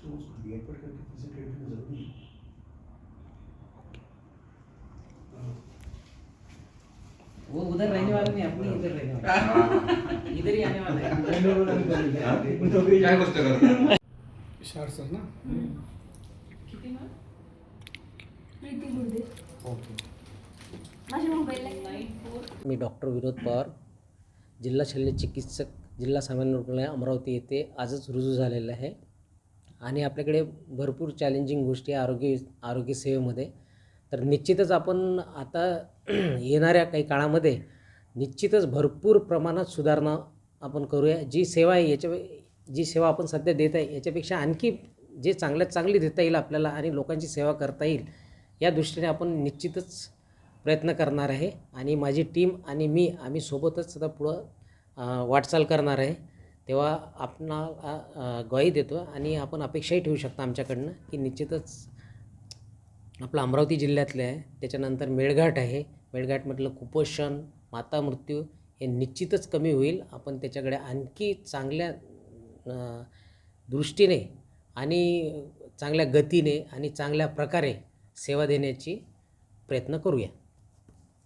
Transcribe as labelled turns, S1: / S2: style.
S1: तो उसको डीएपएड करके किसी क्रेडिट में जरूरी है
S2: वो उधर रहने वाला नहीं अपनी इधर रहने वाला इधर ही आने वाला है
S3: काय गोष्ट करता
S1: शार्ट सर ना
S4: किती ना
S5: प्रीती गुर्दे माझ्या मोबाईलला
S4: नाईन
S2: मी डॉक्टर विनोद पवार जिल्हा शल्य चिकित्सक जिल्हा सामान्य रुग्णालय अमरावती येथे आजच रुजू झालेलं आहे आणि आपल्याकडे भरपूर चॅलेंजिंग गोष्टी आहे आरोग्य आरोग्यसेवेमध्ये तर निश्चितच आपण आता येणाऱ्या काही काळामध्ये निश्चितच भरपूर प्रमाणात सुधारणा आपण करूया. जी सेवा आहे याच्या जी सेवा आपण सध्या देत आहे याच्यापेक्षा आणखी जे चांगल्यात चांगली देता येईल आपल्याला आणि लोकांची सेवा करता येईल या दृष्टीने आपण निश्चितच प्रयत्न करणार आहे. आणि माझी टीम आणि मी आम्ही सोबतच आता पुढं वाटचाल करणार आहे. तेव्हा आपण ग्वाही देतो आणि आपण अपेक्षाही ठेवू शकता आमच्याकडनं की निश्चितच आपलं अमरावती जिल्ह्यातले आहे. त्याच्यानंतर मेळघाट आहे. मेळघाटमधलं कुपोषण माता मृत्यू हे निश्चितच कमी होईल. आपण त्याच्याकडे आणखी चांगल्या दृष्टीने आणि चांगल्या गतीने आणि चांगल्या प्रकारे सेवा देण्याची प्रयत्न करूया.